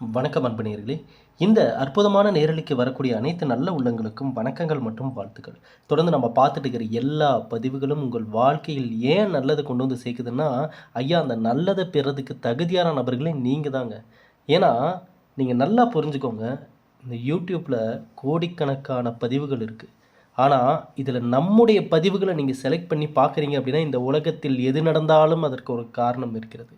வணக்கம் அன்பனேர்களே இந்த அற்புதமான நேரலைக்கு வரக்கூடிய அனைத்து நல்ல உள்ளங்களுக்கும் வணக்கங்கள் மற்றும் வாழ்த்துக்கள். தொடர்ந்து நம்ம பார்த்துட்டு இருக்கிற எல்லா பதிவுகளும் உங்கள் வாழ்க்கையில் ஏன் நல்லதை கொண்டு வந்து சேர்க்குதுன்னா ஐயா அந்த நல்லதை பெறதுக்கு தகுதியான நபர்களே நீங்கள் தாங்க. ஏன்னா நீங்கள் நல்லா புரிஞ்சுக்கோங்க இந்த யூடியூப்பில் கோடிக்கணக்கான பதிவுகள் இருக்குது ஆனால் இதில் நம்முடைய பதிவுகளை நீங்கள் செலக்ட் பண்ணி பார்க்குறீங்க அப்படின்னா இந்த உலகத்தில் எது நடந்தாலும் அதற்கு ஒரு காரணம் இருக்கிறது.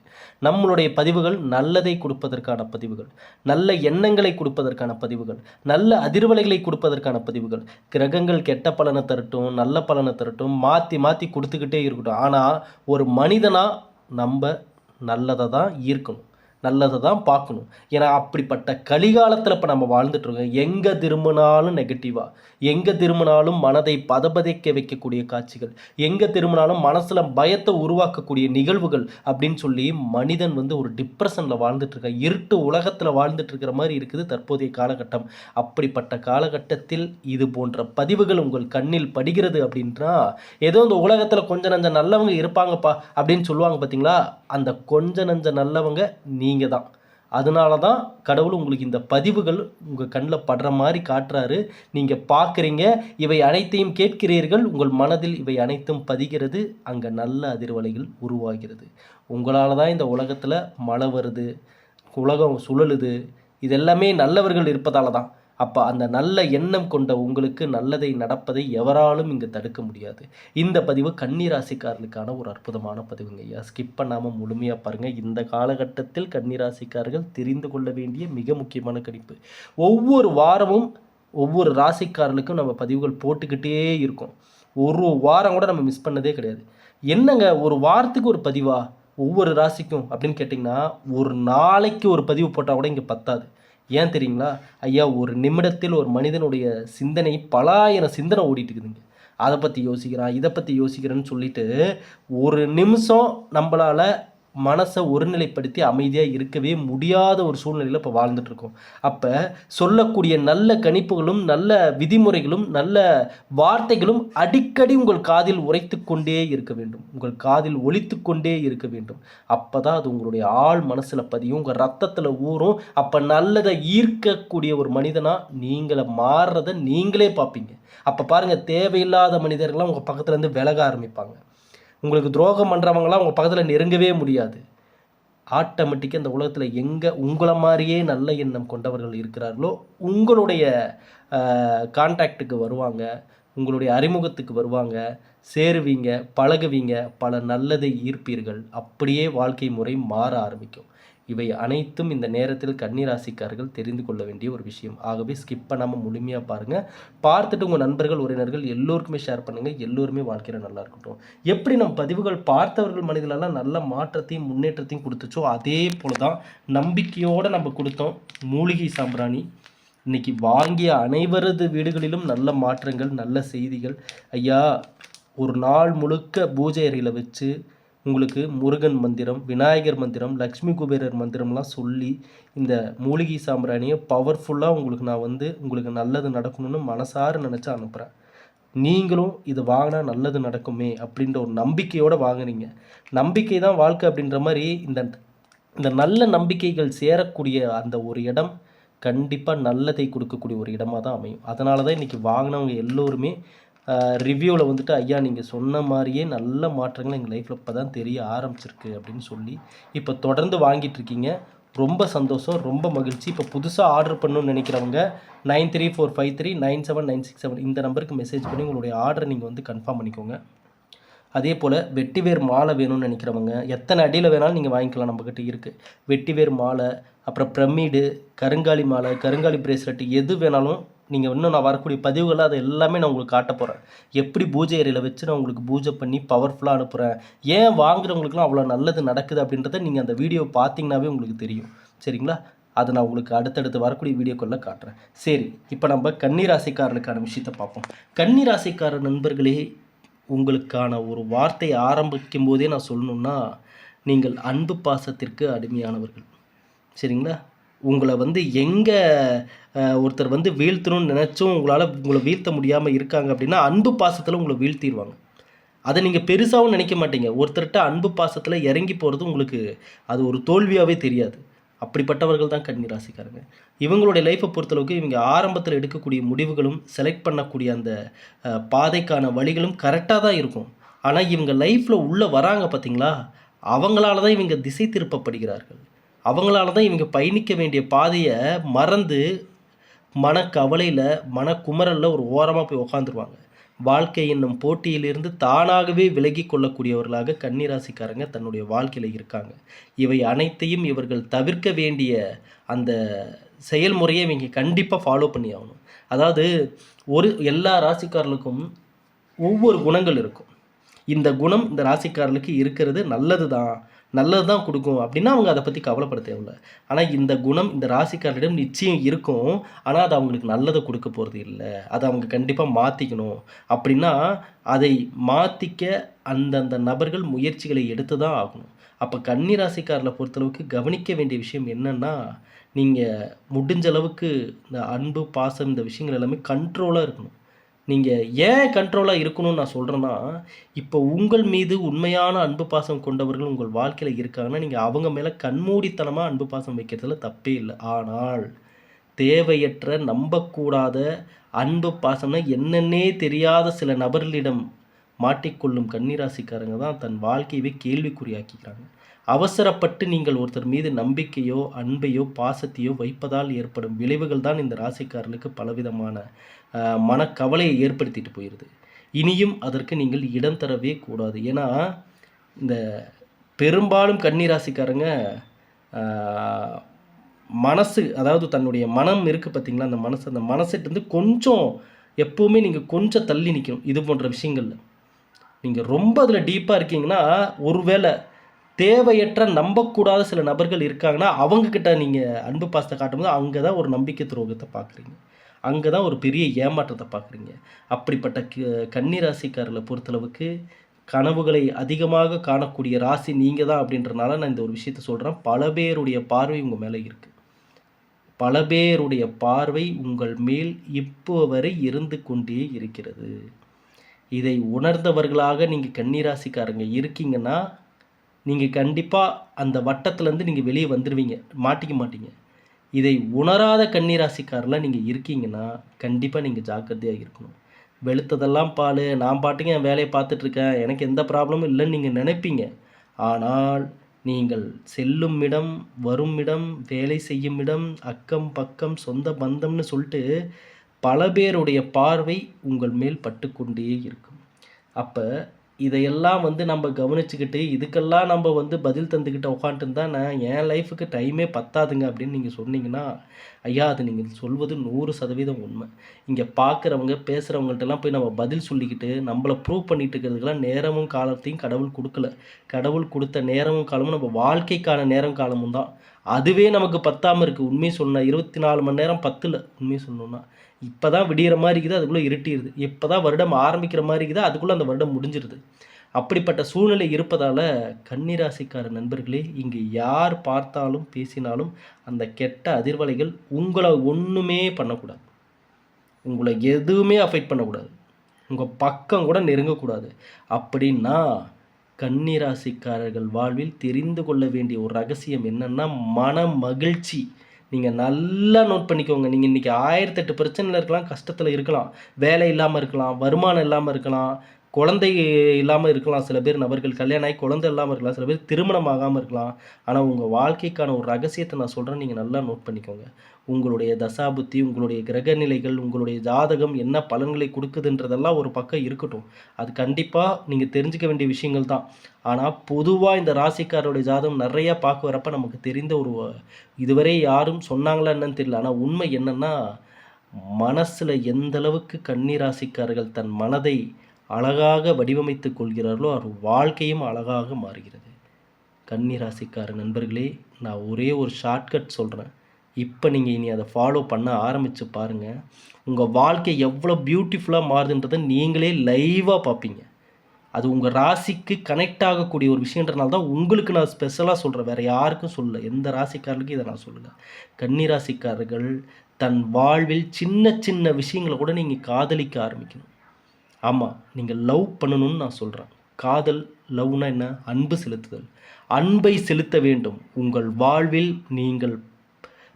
நம்மளுடைய பதிவுகள் நல்லதை கொடுப்பதற்கான பதிவுகள் நல்ல எண்ணங்களை கொடுப்பதற்கான பதிவுகள் நல்ல அதிர்வலைகளை கொடுப்பதற்கான பதிவுகள் கிரகங்கள் கெட்ட பலனை தரட்டும் நல்ல பலனை தரட்டும் மாற்றி மாற்றி கொடுத்துக்கிட்டே இருக்கட்டும். ஆனால் ஒரு மனிதனாக நம்ம நல்லதை தான் ஈர்க்கணும். நல்லதை தான் பார்க்கணும். ஏன்னா அப்படிப்பட்ட கலிகாலத்தில் இப்போ நம்ம வாழ்ந்துட்டுருக்கோம் எங்கே திரும்பினாலும் நெகட்டிவாக எங்கே திரும்பினாலும் மனதை பதபதைக்க வைக்கக்கூடிய காட்சிகள்? எங்கே திரும்பினாலும் மனசில் பயத்தை உருவாக்கக்கூடிய நிகழ்வுகள்? அப்படின்னு சொல்லி மனிதன் வந்து ஒரு டிப்ரெஷனில் வாழ்ந்துட்டுருக்க இருட்டு உலகத்தில் வாழ்ந்துட்டுருக்கிற மாதிரி இருக்குது தற்போதைய காலகட்டம். அப்படிப்பட்ட காலகட்டத்தில் இது போன்ற பதிவுகள் உங்கள் கண்ணில் படுகிறது அப்படின்னா ஏதோ இந்த உலகத்தில் கொஞ்சம் நஞ்ச நல்லவங்க இருப்பாங்கப்பா அப்படின்னு சொல்லுவாங்க பார்த்தீங்களா அந்த கொஞ்ச நஞ்ச நல்லவங்க நீங்கள் தான் அதனால தான் கடவுள் உங்களுக்கு இந்த பதிவுகள் உங்கள் கண்ணில் படுற மாதிரி காட்டுறாரு. நீங்கள் பார்க்குறீங்க இவை அனைத்தையும் கேட்கிறீர்கள். உங்கள் மனதில் இவை அனைத்தும் பதிகிறது. அங்கே நல்ல அதிர்வலைகள் உருவாகிறது. உங்களால் தான் இந்த உலகத்தில் மழை வருது உலகம் சுழலுது. இதெல்லாமே நல்லவர்கள் இருப்பதால தான் அப்போ அந்த நல்ல எண்ணம் கொண்ட உங்களுக்கு நல்லதை நடப்பதை எவராலும் இங்கே தடுக்க முடியாது. இந்த பதிவு கன்னிராசிக்காரர்களுக்கான ஒரு அற்புதமான பதிவுங்க ஐயா. ஸ்கிப் பண்ணாமல் முழுமையாக பாருங்கள் இந்த காலகட்டத்தில் கன்னிராசிக்காரர்கள் தெரிந்து கொள்ள வேண்டிய மிக முக்கியமான கணிப்பு. ஒவ்வொரு வாரமும் ஒவ்வொரு ராசிக்காரர்களுக்கும் நம்ம பதிவுகள் போட்டுக்கிட்டே இருக்கோம். ஒரு வாரம் கூட நம்ம மிஸ் பண்ணதே கிடையாது. என்னங்க ஒரு வாரத்துக்கு ஒரு பதிவா? ஒவ்வொரு ராசிக்கும் அப்படின்னு கேட்டிங்கன்னா ஒரு நாளைக்கு ஒரு பதிவு போட்டால் கூட இங்கே பத்தாது. ஏன் தெரியுங்களா? ஐயா ஒரு நிமிடத்தில் ஒரு மனிதனுடைய சிந்தனை பல ஆயிரம் சிந்தனை ஓடிட்டு இருக்குதுங்க. அதை பற்றி யோசிக்கிறான் இதை பற்றி யோசிக்கிறேன்னு சொல்லிட்டு ஒரு நிமிஷம் நம்மளால் மனசை ஒருநிலைப்படுத்தி அமைதியாக இருக்கவே முடியாத ஒரு சூழ்நிலையில் இப்போ வாழ்ந்துட்டுருக்கோம். அப்போ சொல்லக்கூடிய நல்ல கணிப்புகளும் நல்ல விதிமுறைகளும் நல்ல வார்த்தைகளும் அடிக்கடி உங்கள் காதில் உரைத்து கொண்டே இருக்க வேண்டும். உங்கள் காதில் ஒழித்து கொண்டே இருக்க வேண்டும். அப்போ தான் அது உங்களுடைய ஆள் மனசில் பதியும். உங்கள் ரத்தத்தில் ஊறும். அப்போ நல்லதை ஈர்க்கக்கூடிய ஒரு மனிதனாக நீங்களை மாறுறதை நீங்களே பார்ப்பீங்க. அப்போ பாருங்கள் தேவையில்லாத மனிதர்கள்லாம் உங்கள் பக்கத்துலேருந்து விலக ஆரம்பிப்பாங்க. உங்களுக்கு துரோகம் பண்ணுறவங்களாம் உங்கள் பக்கத்தில் நெருங்கவே முடியாது. ஆட்டோமேட்டிக்காக இந்த உலகத்தில் எங்கே உங்களை மாதிரியே நல்ல எண்ணம் கொண்டவர்கள் இருக்கிறார்களோ உங்களுடைய கான்டாக்டுக்கு வருவாங்க உங்களுடைய அறிமுகத்துக்கு வருவாங்க சேருவீங்க பழகுவீங்க பல நல்லதை ஈர்ப்பீர்கள். அப்படியே வாழ்க்கை முறை மாற ஆரம்பிக்கும். இவை அனைத்தும் இந்த நேரத்தில் கன்னிராசிக்காரர்கள் தெரிந்து கொள்ள வேண்டிய ஒரு விஷயம். ஆகவே ஸ்கிப் பண்ணாமல் முழுமையாக பாருங்கள் பார்த்துட்டு உங்கள் நண்பர்கள் உறவினர்கள் எல்லோருக்குமே ஷேர் பண்ணுங்கள் எல்லோருமே வாழ்க்கையில் நல்லா இருக்கட்டும். எப்படி நம் பதிவுகள் பார்த்தவர்கள் மனிதர்களெல்லாம் நல்ல மாற்றத்தையும் முன்னேற்றத்தையும் கொடுத்துச்சோ அதே போல் தான் நம்பிக்கையோடு நம்ம கொடுத்தோம். மூலிகை சாம்பிராணி. இன்னைக்கு வாங்கிய அனைவரது வீடுகளிலும் நல்ல மாற்றங்கள் நல்ல செய்திகள். ஐயா ஒரு நாள் முழுக்க பூஜை அறையில் வச்சு உங்களுக்கு முருகன் மந்திரம் விநாயகர் மந்திரம் லக்ஷ்மி குபேரர் மந்திரம்லாம் சொல்லி இந்த மூலிகை சாம்பிராணியை பவர்ஃபுல்லாக உங்களுக்கு நான் வந்து உங்களுக்கு நல்லது நடக்கணும்னு மனசார நினச்சி அனுப்புகிறேன் நீங்களும் இது வாங்கினா நல்லது நடக்குமே அப்படின்ற ஒரு நம்பிக்கையோடு வாங்குறீங்க. நம்பிக்கை தான் வாழ்க்கை அப்படின்ற மாதிரி இந்த இந்த நல்ல நம்பிக்கைகள் சேரக்கூடிய அந்த ஒரு இடம் கண்டிப்பாக நல்லதை கொடுக்கக்கூடிய ஒரு இடமாக தான் அமையும். அதனால தான் இன்றைக்கி வாங்கினவங்க எல்லோருமே ரிவ்யூவில் வந்துட்டு ஐயா நீங்கள் சொன்ன மாதிரியே நல்ல மாற்றங்கள் எங்கள் லைஃப்பில் இப்போ தான் தெரிய ஆரம்பிச்சிருக்கு அப்படின்னு சொல்லி இப்போ தொடர்ந்து வாங்கிட்டு இருக்கீங்க. ரொம்ப சந்தோஷம் ரொம்ப மகிழ்ச்சி. இப்போ புதுசாக ஆர்டர் பண்ணணும்னு நினைக்கிறவங்க nine three four five three nine seven nine six seven இந்த நம்பருக்கு மெசேஜ் பண்ணி உங்களுடைய ஆர்டரை நீங்கள் வந்து கன்ஃபார்ம் பண்ணிக்கோங்க. அதே போல் வெட்டிவேர் மாலை வேணும்னு நினைக்கிறவங்க எத்தனை அடியில் வேணாலும் நீங்கள் வாங்கிக்கலாம் நம்மக்கிட்ட இருக்குது வெட்டிவேர் மாலை அப்புறம் பிரமிடு கருங்காலி மாலை கருங்காலி பிரேஸ்லெட் எது வேணாலும் நீங்கள் இன்னும் நான் வரக்கூடிய பதிவுகள் அதை எல்லாமே நான் உங்களுக்கு காட்ட போகிறேன் எப்படி பூஜை அறையில் வச்சு நான் உங்களுக்கு பூஜை பண்ணி பவர்ஃபுல்லாக அனுப்புகிறேன் ஏன் வாங்குறவங்களுக்குலாம் அவ்வளோ நல்லது நடக்குது அப்படின்றத நீங்கள் அந்த வீடியோ பார்த்தீங்கன்னாவே உங்களுக்கு தெரியும். சரிங்களா? அதை நான் உங்களுக்கு அடுத்தடுத்து வரக்கூடிய வீடியோக்குள்ளே காட்டுறேன். சரி இப்போ நம்ம கன்னிராசிக்காரனுக்கான விஷயத்தை பார்ப்போம். கன்னிராசிக்கார நண்பர்களே உங்களுக்கான ஒரு வார்த்தை ஆரம்பிக்கும் போதே நான் சொல்லணுன்னா நீங்கள் அன்பு பாசத்திற்கு அடிமையானவர்கள். சரிங்களா? உங்களை வந்து எங்கே ஒருத்தர் வந்து வீழ்த்தணும்னு நினச்சும் உங்களால் உங்களை வீழ்த்த முடியாமல் இருக்காங்க அப்படின்னா அன்பு பாசத்தில் உங்களை வீழ்த்திடுவாங்க அதை நீங்கள் பெருசாகவும் நினைக்க மாட்டீங்க. ஒருத்தர்கிட்ட அன்பு பாசத்தில் இறங்கி போகிறது உங்களுக்கு அது ஒரு தோல்வியாகவே தெரியாது. அப்படிப்பட்டவர்கள் தான் கன்னி ராசிக்காரங்க. இவங்களுடைய லைஃப்பை பொறுத்தளவுக்கு இவங்க ஆரம்பத்தில் எடுக்கக்கூடிய முடிவுகளும் செலக்ட் பண்ணக்கூடிய அந்த பாதைக்கான வழிகளும் கரெக்டாக தான் இருக்கும். ஆனால் இவங்க லைஃப்பில் உள்ளே வராங்க பார்த்தீங்களா அவங்களால தான் இவங்க திசை திருப்பப்படுகிறார்கள். அவங்களால தான் இவங்க பயணிக்க வேண்டிய பாதையை மறந்து மனக்கவலையில் மனக்குமரலில் ஒரு ஓரமாக போய் உக்காந்துருவாங்க. வாழ்க்கை என்னும் போட்டியிலிருந்து தானாகவே விலகி கொள்ளக்கூடியவர்களாக கன்னிராசிக்காரங்க தன்னுடைய வாழ்க்கையில் இருக்காங்க. இவை அனைத்தையும் இவர்கள் தவிர்க்க வேண்டிய அந்த செயல்முறையை இவங்க கண்டிப்பாக ஃபாலோ பண்ணி ஆகணும். அதாவது ஒரு எல்லா ராசிக்காரர்களுக்கும் ஒவ்வொரு குணங்கள் இருக்கும். இந்த குணம் இந்த ராசிக்காரர்களுக்கு இருக்கிறது நல்லது தான் நல்லது தான் கொடுக்கும். அப்படின்னா அவங்க அதை பற்றி கவலைப்பட தேவையில்ல. ஆனால் இந்த குணம் இந்த ராசிக்காரரிடம் நிச்சயம் இருக்கும். ஆனால் அது அவங்களுக்கு நல்லதை கொடுக்க போகிறது இல்லை. அதை அவங்க கண்டிப்பாக மாற்றிக்கணும் அப்படின்னா அதை மாற்றிக்க அந்தந்த நபர்கள் முயற்சிகளை எடுத்து தான் ஆகணும். அப்போ கன்னி ராசிக்காரரை பொறுத்தளவுக்கு கவனிக்க வேண்டிய விஷயம் என்னென்னா நீங்கள் முடிஞ்ச அளவுக்கு இந்த அன்பு பாசம் இந்த விஷயங்கள் எல்லாமே கண்ட்ரோலாக இருக்கணும். நீங்கள் ஏன் கண்ட்ரோலாக இருக்கணும்னு நான் சொல்கிறேன்னா இப்போ உங்கள் மீது உண்மையான அன்பு பாசம் கொண்டவர்கள் உங்கள் வாழ்க்கையில் இருக்காங்கன்னா நீங்கள் அவங்க மேலே கண்மூடித்தனமாக அன்பு பாசம் வைக்கிறதுல தப்பே இல்லை. ஆனால் தேவையற்ற நம்பக்கூடாத அன்பு பாசம்னா என்னன்னே தெரியாத சில நபர்களிடம் மாட்டிக்கொள்ளும் கன்னிராசிக்காரங்க தான் தன் வாழ்க்கையவே கேள்விக்குறியாக்கிக்கிறாங்க. அவசரப்பட்டு நீங்கள் ஒருத்தர் மீது நம்பிக்கையோ அன்பையோ பாசத்தையோ வைப்பதால் ஏற்படும் விளைவுகள் தான் இந்த ராசிக்காரர்களுக்கு பலவிதமான மனக்கவலையை ஏற்படுத்திட்டு போயிடுது இனியும் அதற்கு நீங்கள் இடம் தரவே கூடாது. ஏன்னா இந்த பெரும்பாலும் கன்னிராசிக்காரங்க மனசு அதாவது தன்னுடைய மனம் இருக்குது பார்த்தீங்களா? அந்த மனசு அந்த மனசிட்டு கொஞ்சம் எப்போவுமே நீங்கள் கொஞ்சம் தள்ளி நிற்கணும் இது போன்ற விஷயங்களில். நீங்கள் ரொம்ப அதில் டீப்பாக இருக்கீங்கன்னா ஒருவேளை தேவையற்ற நம்பக்கூடாத சில நபர்கள் இருக்காங்கன்னா அவங்கக்கிட்ட நீங்கள் அன்பு பாசத்தை காட்டும்போது அங்கே தான் ஒரு நம்பிக்கை துரோகத்தை பார்க்குறீங்க. அங்கே தான் ஒரு பெரிய ஏமாற்றத்தை பார்க்குறீங்க. அப்படிப்பட்ட க- கன்னி பொறுத்தளவுக்கு கனவுகளை அதிகமாக காணக்கூடிய ராசி நீங்கள் தான் அப்படின்றனால நான் இந்த ஒரு விஷயத்த சொல்கிறேன் பல பேருடைய பார்வை உங்கள் மேலே இருக்குது பல பேருடைய பார்வை உங்கள் மேல் இப்போ வரை இருந்து கொண்டே இருக்கிறது. இதை உணர்ந்தவர்களாக நீங்கள் கன்னிராசிக்காரங்க இருக்கீங்கன்னா நீங்கள் கண்டிப்பாக அந்த வட்டத்துலேருந்து நீங்கள் வெளியே வந்துடுவீங்க மாட்டிக்க மாட்டீங்க. இதை உணராத கன்னிராசிக்காரில் நீங்கள் இருக்கீங்கன்னா கண்டிப்பாக நீங்கள் ஜாக்கிரதையாக இருக்கணும். வெளுத்ததெல்லாம் பால். நான் பாட்டுக்கு என் வேலையை பார்த்துட்ருக்கேன். எனக்கு எந்த ப்ராப்ளமும் இல்லைன்னு நீங்கள் நினைப்பீங்க. ஆனால் நீங்கள் செல்லும் இடம் வரும் இடம் வேலை செய்யும் இடம் அக்கம் பக்கம் சொந்த பந்தம்னு சொல்லிட்டு பல பேருடைய பார்வை உங்கள் மேல் பட்டுக்கொண்டே இருக்கும். அப்போ இதையெல்லாம் வந்து நம்ம கவனிச்சுக்கிட்டு இதுக்கெல்லாம் நம்ம வந்து பதில் தந்துக்கிட்டு உட்காந்துருந்தா நான் என் லைஃபுக்கு டைமே பத்தாதுங்க அப்படின்னு நீங்கள் சொன்னீங்கன்னா ஐயா அது நீங்கள் சொல்வது நூறு சதவீதம் உண்மை. இங்கே பார்க்குறவங்க பேசுகிறவங்கள்ட்டெல்லாம் போய் நம்ம பதில் சொல்லிக்கிட்டு நம்மளை ப்ரூவ் பண்ணிட்டு இருக்கிறதுக்கெல்லாம் நேரமும் காலத்தையும் கடவுள் கொடுக்கல. கடவுள் கொடுத்த நேரமும் காலமும் நம்ம வாழ்க்கைக்கான நேரம் காலமும் தான். அதுவே நமக்கு பத்தாமல் இருக்குது உண்மையை சொன்னால் இருபத்தி நாலு மணி நேரம் பத்தில் உண்மையை சொன்னோன்னா இப்போ தான் விடிகிற மாதிரி இருக்குது அதுக்குள்ளே இருட்டிடுது இப்போ தான் வருடம் ஆரம்பிக்கிற மாதிரி இருக்குது அதுக்குள்ளே அந்த வருடம் முடிஞ்சிருது. அப்படிப்பட்ட சூழ்நிலை இருப்பதால் கன்னிராசிக்கார நண்பர்களே இங்கு யார் பார்த்தாலும் பேசினாலும் அந்த கெட்ட அதிர்வலைகள் உங்களை ஒன்றுமே பண்ணக்கூடாது. உங்களை எதுவுமே அஃபெக்ட் பண்ணக்கூடாது. உங்கள் பக்கம் கூட நெருங்கக்கூடாது. அப்படின்னா கன்னிராசிக்காரர்கள் வாழ்வில் தெரிந்து கொள்ள வேண்டிய ஒரு ரகசியம் என்னன்னா மன மகிழ்ச்சி நீங்கள் நல்லா நோட் பண்ணிக்கோங்க. நீங்கள் இன்றைக்கி ஆயிரத்தெட்டு பிரச்சனையில் இருக்கலாம் கஷ்டத்தில் இருக்கலாம் வேலை இல்லாமல் இருக்கலாம் வருமானம் இல்லாமல் இருக்கலாம் குழந்தை இல்லாமல் இருக்கலாம் சில பேர் நபர்கள் கல்யாணம் ஆகி குழந்தை இல்லாமல் இருக்கலாம் சில பேர் திருமணம் ஆகாமல் இருக்கலாம். ஆனால் உங்கள் வாழ்க்கைக்கான ஒரு ரகசியத்தை நான் சொல்கிறேன் நீங்கள் நல்லா நோட் பண்ணிக்கோங்க. உங்களுடைய தசாபுத்தி உங்களுடைய கிரக நிலைகள் உங்களுடைய ஜாதகம் என்ன பலன்களை கொடுக்குதுன்றதெல்லாம் ஒரு பக்கம் இருக்கட்டும். அது கண்டிப்பாக நீங்கள் தெரிஞ்சுக்க வேண்டிய விஷயங்கள் தான். ஆனால் பொதுவாக இந்த ராசிக்காரருடைய ஜாதகம் நிறையா பார்க்க வரப்ப நமக்கு தெரிந்த ஒரு இதுவரை யாரும் சொன்னாங்களா என்னன்னு தெரியல. ஆனால் உண்மை என்னென்னா மனசில் எந்த அளவுக்கு கன்னி ராசிக்காரர்கள் தன் மனதை அழகாக வடிவமைத்து கொள்கிறார்களோ அவர் வாழ்க்கையும் அழகாக மாறுகிறது. கன்னி ராசிக்கார நண்பர்களே நான் ஒரே ஒரு ஷார்ட்கட் சொல்கிறேன் இப்போ நீங்கள் இனி அதை ஃபாலோ பண்ண ஆரம்பித்து பாருங்கள் உங்கள் வாழ்க்கை எவ்வளோ பியூட்டிஃபுல்லாக மாறுதுன்றதை நீங்களே லைவாக பார்ப்பீங்க. அது உங்கள் ராசிக்கு கனெக்ட் ஆகக்கூடிய ஒரு விஷயன்றனால தான் உங்களுக்கு நான் ஸ்பெஷலாக சொல்கிறேன் வேறு யாருக்கும் சொல்லலை. எந்த ராசிக்காரருக்கும் இதை நான் சொல்லலை. கன்னி ராசிக்காரர்கள் தன் வாழ்வில் சின்ன சின்ன விஷயங்களை கூட நீங்கள் காதலிக்க ஆரம்பிக்கணும். ஆமாம் நீங்கள் லவ் பண்ணணும்னு நான் சொல்கிறேன் காதல் லவ்னா என்ன? அன்பு செலுத்துதல். அன்பை செலுத்த வேண்டும். உங்கள் வாழ்வில் நீங்கள்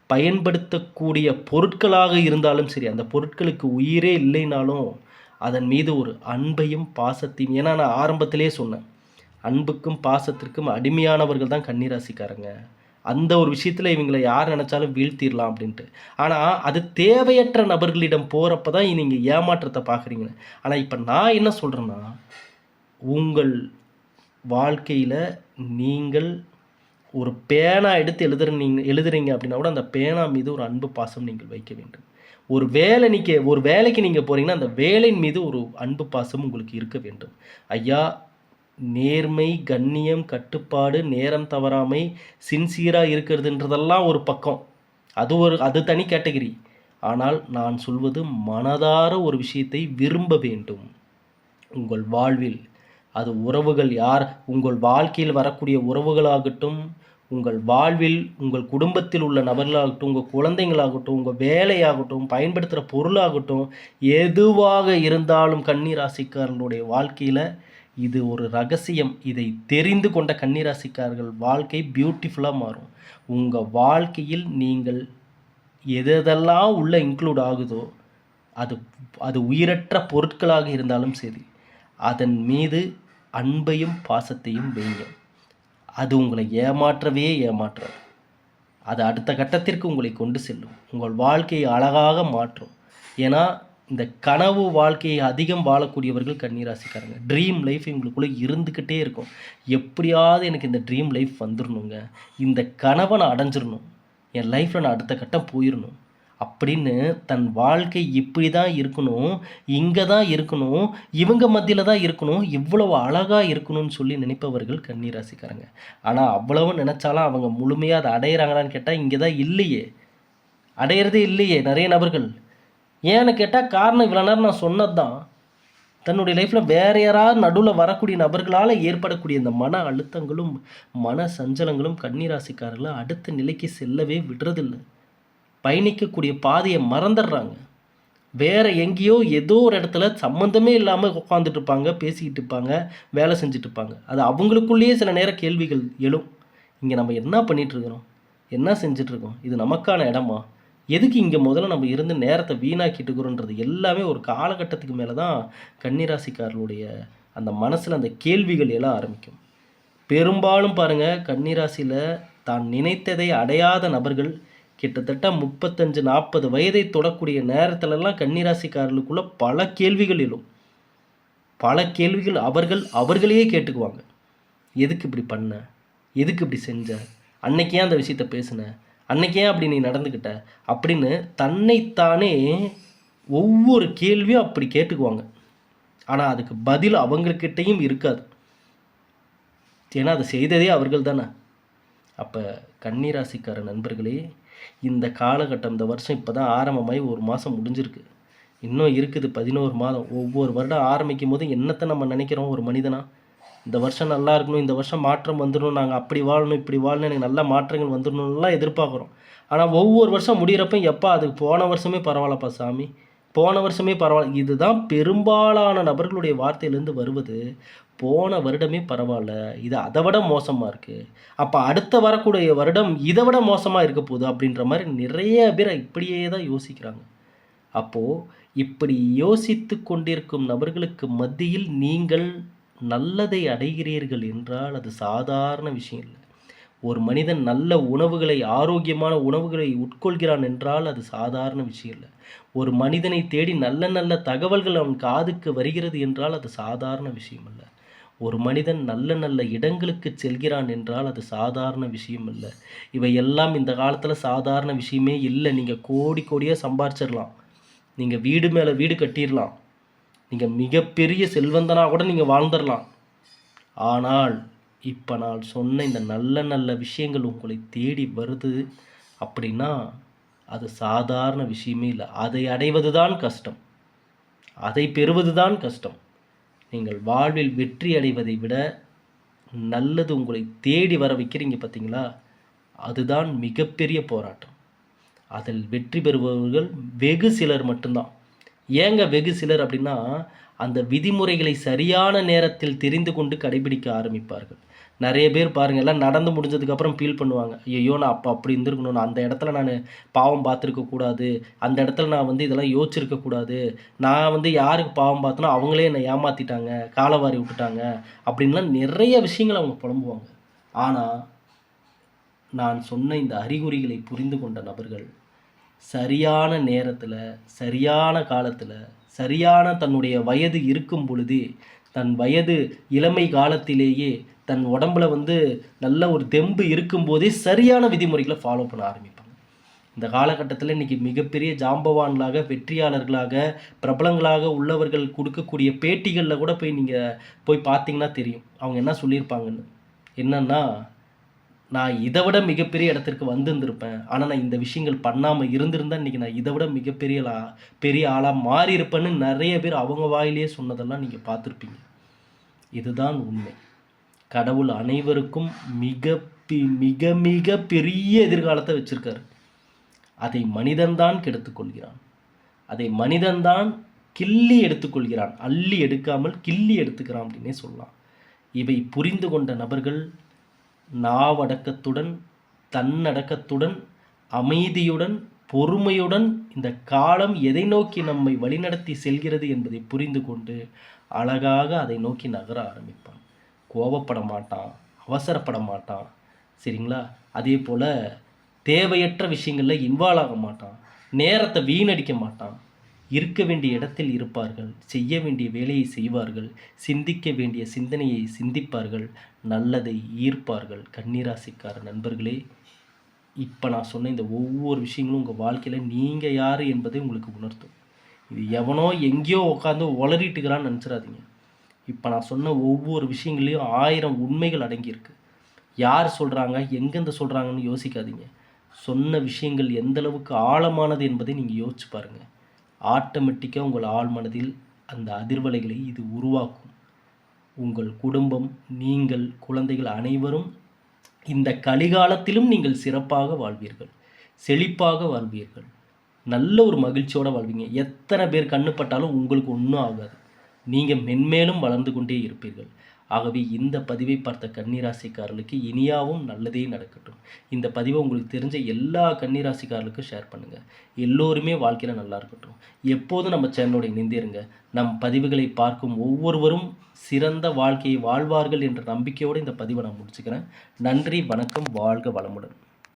பயன்படுத்தக்கூடிய பொருட்களாக இருந்தாலும் சரி அந்த பொருட்களுக்கு உயிரே இல்லைனாலும் அதன் மீது ஒரு அன்பையும் பாசத்தையும் ஏன்னா நான் ஆரம்பத்திலே சொன்னேன் அன்புக்கும் பாசத்திற்கும் அடிமையானவர்கள் தான் கன்னிராசிக்காரங்க. அந்த ஒரு விஷயத்தில் இவங்களை யார் நினச்சாலும் வீழ்த்திடலாம் அப்படின்ட்டு. ஆனால் அது தேவையற்ற நபர்களிடம் போகிறப்ப தான் நீங்கள் ஏமாற்றத்தை பார்க்குறீங்க. ஆனால் இப்போ நான் என்ன சொல்கிறேன்னா உங்கள் வாழ்க்கையில் நீங்கள் ஒரு பேனா எடுத்து எழுதுறீங்க எழுதுறீங்க அப்படின்னா கூட அந்த பேனா மீது ஒரு அன்பு பாசம் நீங்கள் வைக்க வேண்டும். ஒரு வேலை நீக்க ஒரு வேலைக்கு நீங்கள் போகிறீங்கன்னா அந்த வேலையின் மீது ஒரு அன்பு பாசம் உங்களுக்கு இருக்க வேண்டும். ஐயா நேர்மை கண்ணியம் கட்டுப்பாடு நேரம் தவறாமை சின்சியராக இருக்கிறதுன்றதெல்லாம் ஒரு பக்கம். அது ஒரு அது தனி கேட்டகிரி ஆனால் நான் சொல்வது மனதார ஒரு விஷயத்தை விரும்ப வேண்டும். உங்கள் வாழ்வில் அது உறவுகள் யார்? உங்கள் வாழ்க்கையில் வரக்கூடிய உறவுகளாகட்டும் உங்கள் வாழ்வில் உங்கள் குடும்பத்தில் உள்ள நபர்களாகட்டும் உங்கள் குழந்தைங்களாகட்டும் உங்கள் வேலையாகட்டும் பயன்படுத்துகிற பொருளாகட்டும் எதுவாக இருந்தாலும் கன்னிராசிக்காரர்களுடைய வாழ்க்கையில் இது ஒரு ரகசியம். இதை தெரிந்து கொண்ட கன்னிராசிக்காரர்கள் வாழ்க்கை பியூட்டிஃபுல்லாக மாறும். உங்கள் வாழ்க்கையில் நீங்கள் எதெல்லாம் உள்ளே இன்க்ளூட் ஆகுதோ அது அது உயிரற்ற பொருட்களாக இருந்தாலும் சரி அதன் மீது அன்பையும் பாசத்தையும் வைங்க அது உங்களை ஏமாற்றவே ஏமாற்றாது. அது அடுத்த கட்டத்திற்கு உங்களை கொண்டு செல்லும். உங்கள் வாழ்க்கையை அழகாக மாற்றும். ஏன்னா இந்த கனவு வாழ்க்கையை அதிகம் வாழக்கூடியவர்கள் கன்னிராசிக்காரங்க. ட்ரீம் லைஃப் இவங்களுக்குள்ளே இருந்துக்கிட்டே இருக்கும். எப்படியாவது எனக்கு இந்த ட்ரீம் லைஃப் வந்துடணுங்க இந்த கனவை நான் அடைஞ்சிடணும் என் லைஃப்பில் நான் அடுத்த கட்டம் போயிடணும் அப்படின்னு தன் வாழ்க்கை இப்படி தான் இருக்கணும். இங்கே தான் இருக்கணும். இவங்க மத்தியில் தான் இருக்கணும். இவ்வளவு அழகாக இருக்கணும்னு சொல்லி நினைப்பவர்கள் கன்னிராசிக்காரங்க. ஆனால் அவ்வளவு நினச்சாலும் அவங்க முழுமையாக அதை அடையிறாங்களான்னு கேட்டால் இங்கே தான் இல்லையே. அடையிறதே இல்லையே. நிறைய நபர்கள். ஏன்னு கேட்டால் காரணம் இவ்வளோ நேரம் நான் சொன்னது தான் தன்னுடைய லைஃப்பில் வேற யாராவது நடுவில் வரக்கூடிய நபர்களால் ஏற்படக்கூடிய இந்த மன அழுத்தங்களும் மன சஞ்சலங்களும் கன்னிராசிக்காரர்களை அடுத்த நிலைக்கு செல்லவே விடுறதில்லை. பயணிக்கக்கூடிய பாதையை மறந்துடுறாங்க. வேறு எங்கேயோ ஏதோ ஒரு இடத்துல சம்மந்தமே இல்லாமல் உட்காந்துட்டு இருப்பாங்க பேசிக்கிட்டு இருப்பாங்க வேலை செஞ்சுட்டு இருப்பாங்க. அது அவங்களுக்குள்ளேயே சில நேர கேள்விகள் எழும். இங்கே நம்ம என்ன பண்ணிகிட்ருக்குறோம் என்ன செஞ்சிட்ருக்கோம் இது நமக்கான இடமா? எதுக்கு இங்கே முதல்ல நம்ம இருந்து நேரத்தை வீணாக்கிட்டுக்கிறோன்றது எல்லாமே ஒரு காலகட்டத்துக்கு மேலே தான் கன்னிராசிக்காரர்களுடைய அந்த மனசில் அந்த கேள்விகள் எல்லாம் ஆரம்பிக்கும். பெரும்பாலும் பாருங்கள் கன்னிராசியில் தான் நினைத்ததை அடையாத நபர்கள் கிட்டத்தட்ட முப்பத்தஞ்சு நாற்பது வயதை தொடக்கூடிய நேரத்திலெல்லாம் கன்னிராசிக்காரர்களுக்குள்ள பல கேள்விகள் எழும். பல கேள்விகள் அவர்கள் அவர்களையே கேட்டுக்குவாங்க. எதுக்கு இப்படி பண்ண? எதுக்கு இப்படி செஞ்ச? அன்னைக்கு ஏன் அந்த விஷயத்த பேசினேன் அன்னைக்கு ஏன் அப்படி நீ நடந்துக்கிட்ட? அப்படின்னு தன்னைத்தானே ஒவ்வொரு கேள்வியும் அப்படி கேட்டுக்குவாங்க. ஆனால் அதுக்கு பதில் அவங்கக்கிட்டேயும் இருக்காது. ஏன்னா அதை செய்ததே அவர்கள் தானே. அப்போ கன்னிராசிக்கார நண்பர்களே இந்த காலகட்டம் இந்த வருஷம் இப்போ தான் ஆரம்பமாகி ஒரு மாதம் முடிஞ்சிருக்கு. இன்னும் இருக்குது பதினோரு மாதம். ஒவ்வொரு வருடம் ஆரம்பிக்கும் போது என்னத்தை நம்ம நினைக்கிறோம்? ஒரு மனிதனா? இந்த வருஷம் நல்லா இருக்கணும் இந்த வருஷம் மாற்றம் வந்துடணும் நாங்கள் அப்படி வாழணும் இப்படி வாழணும் எனக்கு நல்ல மாற்றங்கள் வந்துடணும்லாம் எதிர்பார்க்குறோம். ஆனால் ஒவ்வொரு வருஷம் முடிகிறப்ப எப்போ அது போன வருஷமே பரவாயில்லப்பா சாமி. போன வருஷமே பரவாயில்ல. இதுதான் பெரும்பாலான நபர்களுடைய வார்த்தையிலேருந்து வருவது. போன வருடமே பரவாயில்ல. இது அதை விட மோசமாக இருக்குது அப்போ அடுத்த வரக்கூடிய வருடம் இதை விட மோசமாக இருக்க போகுது அப்படின்ற மாதிரி நிறைய பேர் இப்படியே தான் யோசிக்கிறாங்க. அப்போது இப்படி யோசித்து கொண்டிருக்கும் நபர்களுக்கு மத்தியில் நீங்கள் நல்லதை அடைகிறீர்கள் என்றால் அது சாதாரண விஷயம் இல்லை. ஒரு மனிதன் நல்ல உணவுகளை ஆரோக்கியமான உணவுகளை உட்கொள்கிறான் என்றால் அது சாதாரண விஷயம் இல்லை. ஒரு மனிதனை தேடி நல்ல நல்ல தகவல்கள் அவன் காதுக்கு வருகிறது என்றால் அது சாதாரண விஷயம் அல்ல. ஒரு மனிதன் நல்ல நல்ல இடங்களுக்கு செல்கிறான் என்றால் அது சாதாரண விஷயம் இல்லை இவையெல்லாம் இந்த காலத்தில் சாதாரண விஷயமே இல்லை. நீங்கள் கோடி கோடியாக சம்பாரிச்சிடலாம். நீங்கள் வீடு மேலே வீடு கட்டிடலாம். நீங்கள் மிகப்பெரிய செல்வந்தனாக கூட நீங்கள் வாழ்ந்துடலாம். ஆனால் இப்போ நான் சொன்ன இந்த நல்ல நல்ல விஷயங்கள் உங்களை தேடி வருது அப்படின்னா அது சாதாரண விஷயமே இல்லை. அதை அடைவது தான் கஷ்டம். அதை பெறுவது தான் கஷ்டம். நீங்கள் வாழ்வில் வெற்றி அடைவதை விட நல்லது உங்களை தேடி வர வைக்கிறீங்க பார்த்தீங்களா அதுதான் மிகப்பெரிய போராட்டம். அதில் வெற்றி பெறுபவர்கள் வெகு சிலர் மட்டும்தான். ஏங்க வெகு சிலர் அப்படின்னா அந்த விதிமுறைகளை சரியான நேரத்தில் தெரிந்து கொண்டு கடைபிடிக்க ஆரம்பிப்பார்கள். நிறைய பேர் பாருங்கள் எல்லாம் நடந்து முடிஞ்சதுக்கப்புறம் ஃபீல் பண்ணுவாங்க. ஐயோ நான் அப்போ அப்படி இருந்திருக்கணும். நான் அந்த இடத்துல நான் பாவம் பார்த்துருக்கக்கூடாது அந்த இடத்துல நான் வந்து இதெல்லாம் யோசிச்சிருக்கக்கூடாது நான் வந்து யாருக்கு பாவம் பார்த்தனோ அவங்களே என்னை ஏமாற்றிட்டாங்க காலவாரி விட்டுட்டாங்க அப்படின்லாம் நிறைய விஷயங்கள் அவங்க புலம்புவாங்க. ஆனால் நான் சொன்ன இந்த அறிகுறிகளை புரிந்து கொண்ட நபர்கள் சரியான நேரத்தில் சரியான காலத்தில் சரியான தன்னுடைய வயது இருக்கும் பொழுதே தன் வயது இளமை காலத்திலேயே தன் உடம்புல வந்து நல்ல ஒரு தெம்பு இருக்கும்போதே சரியான விதிமுறைகளை ஃபாலோ பண்ண ஆரம்பிப்பாங்க. இந்த காலகட்டத்தில் இன்னைக்கு மிகப்பெரிய ஜாம்பவான்களாக வெற்றியாளர்களாக பிரபலங்களாக உள்ளவர்கள் கொடுக்கக்கூடிய பேட்டிகளில் கூட போய் நீங்கள் போய் பார்த்தீங்கன்னா தெரியும். அவங்க என்ன சொல்லியிருப்பாங்கன்னு. என்னன்னா நான் இதை விட மிகப்பெரிய இடத்திற்கு வந்திருந்திருப்பேன் ஆனால் நான் இந்த விஷயங்கள் பண்ணாமல் இருந்திருந்தா இன்றைக்கி நான் இதை விட மிகப்பெரிய பெரிய ஆளாக மாறி இருப்பேன்னு நிறைய பேர் அவங்க வாயிலேயே சொன்னதெல்லாம் நீங்கள் பார்த்துருப்பீங்க. இதுதான் உண்மை. கடவுள் அனைவருக்கும் மிக பி- மிக மிக பெரிய எதிர்காலத்தை வச்சுருக்காரு. அதை மனிதன்தான் கெடுத்துக்கொள்கிறான் அதை மனிதன்தான் கிள்ளி எடுத்துக்கொள்கிறான் அள்ளி எடுக்காமல் கிள்ளி எடுத்துக்கிறான் அப்படின்னே சொல்லலாம். இவை புரிந்து கொண்ட நபர்கள் நாவடக்கத்துடன் தன்னடக்கத்துடன் அமைதியுடன் பொறுமையுடன் இந்த காலம் எதை நோக்கி நம்மை வழிநடத்தி செல்கிறது என்பதை புரிந்து கொண்டு அழகாக அதை நோக்கி நகர ஆரம்பிப்பான். கோபப்பட மாட்டான் அவசரப்பட மாட்டான் சரிங்களா? அதே போல் தேவையற்ற விஷயங்களில் இன்வால்வ் ஆக மாட்டான். நேரத்தை வீணடிக்க மாட்டான். இருக்க வேண்டிய இடத்தில் இருப்பார்கள் செய்ய வேண்டிய வேலையை செய்வார்கள் சிந்திக்க வேண்டிய சிந்தனையை சிந்திப்பார்கள் நல்லதை ஈர்ப்பார்கள். கன்னிராசிக்கார நண்பர்களே இப்போ நான் சொன்ன இந்த ஒவ்வொரு விஷயங்களும் உங்கள் வாழ்க்கையில் நீங்கள் யார் என்பதை உங்களுக்கு உணர்த்தும். இது எவனோ எங்கேயோ உட்காந்து உளறிட்டுக்கிறான்னு நினச்சிடாதீங்க. இப்போ நான் சொன்ன ஒவ்வொரு விஷயங்களையும் ஆயிரம் உண்மைகள் அடங்கியிருக்கு. யார் சொல்கிறாங்க எங்கேருந்து சொல்கிறாங்கன்னு யோசிக்காதீங்க. சொன்ன விஷயங்கள் எந்தளவுக்கு ஆழமானது என்பதை நீங்கள் யோசிச்சு பாருங்கள் ஆட்டோமேட்டிக்காக உங்கள் ஆழ்மனதில் அந்த அதிர்வலைகளை இது உருவாக்கும். உங்கள் குடும்பம் நீங்கள் குழந்தைகள் அனைவரும் இந்த கலிகாலத்திலும் நீங்கள் சிறப்பாக வாழ்வீர்கள். செழிப்பாக வாழ்வீர்கள். நல்ல ஒரு மகிழ்ச்சியோடு வாழ்வீங்க. எத்தனை பேர் கண்ணுப்பட்டாலும் உங்களுக்கு ஒன்றும் ஆகாது. நீங்கள் மென்மேலும் வளர்ந்து கொண்டே இருப்பீர்கள். ஆகவே இந்த பதிவை பார்த்த கன்னிராசிக்காரர்களுக்கு இனியாவும் நல்லதே நடக்கட்டும். இந்த பதிவை உங்களுக்கு தெரிஞ்ச எல்லா கன்னிராசிக்காரர்களுக்கும் ஷேர் பண்ணுங்கள் எல்லோருமே வாழ்க்கையில் நல்லா இருக்கட்டும். எப்போதும் நம்ம சேனலோட இணைந்திருங்க நம் பதிவுகளை பார்க்கும் ஒவ்வொருவரும் சிறந்த வாழ்க்கையை வாழ்வார்கள் என்ற நம்பிக்கையோடு இந்த பதிவை நான் முடிச்சுக்கிறேன். நன்றி வணக்கம் வாழ்க வளமுடன்.